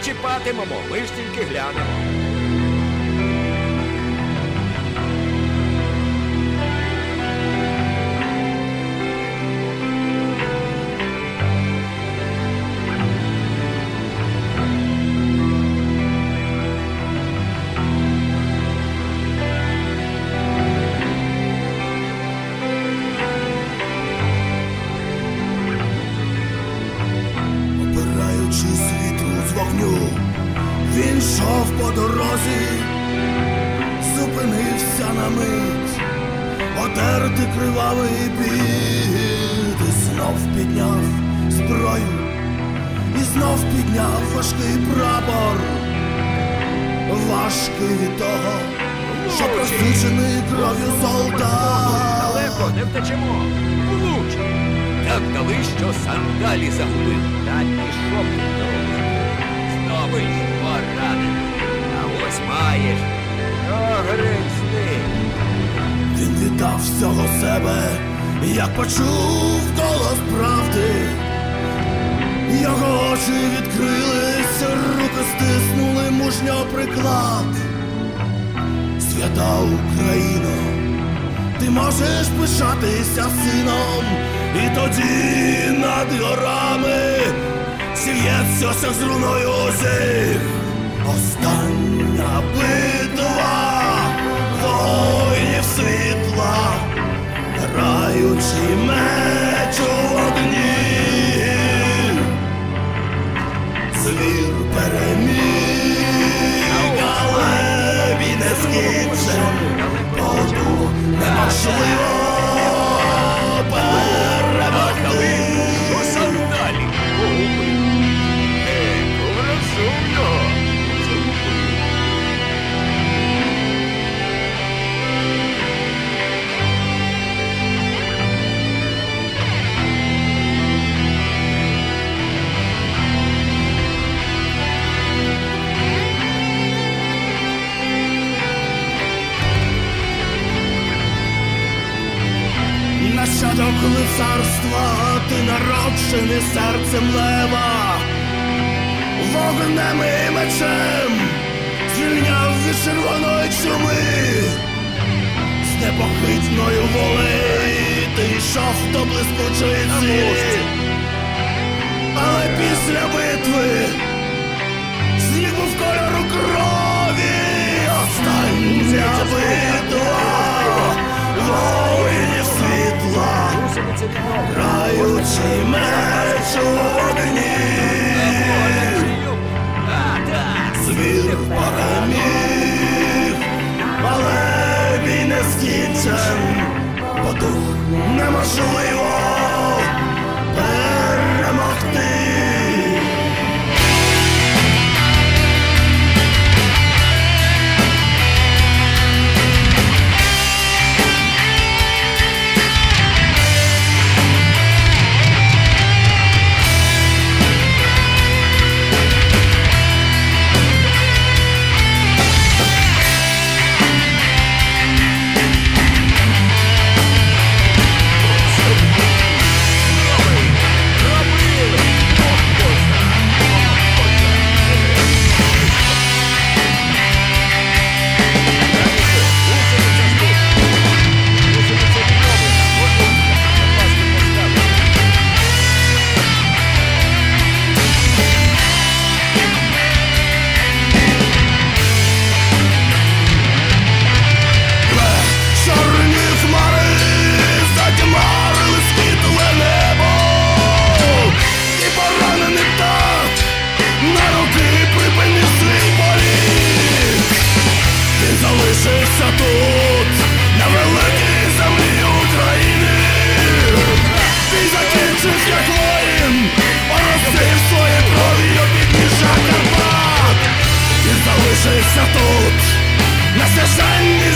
чіпатимемо, ми ж тільки глянемо. Вітру з вогню, він йшов по дорозі, зупинився на мить, отерти кривавий піт, і знов підняв зброю, і знов підняв важкий прапор, важкий від того, що просичений кров'ю солдат. Далеко не втечемо. Влуч! Так дали, що сандалі загубив. Та пішов ти Здобич поранений. А ось маєш. З. Він віддав всього себе, як почув голос правди. Його очі відкрились, руки стиснули мужньо приклад. Свята Україно, ти можеш пишатися сином, і тоді над горами зільється все з руною зих. Остання битва воїнів світла, граючи меч Нащадок лицарства, ти народжений серцем лева, вогнем і мечем звільняв від червоної чуми, з непохитною волею ти йшов до блискучої цілі, але після битви сніг був кольору крові, Вивчись як воїн, Оросив своєю кров'ю підніжа Карпат Ти залишишся тут на священні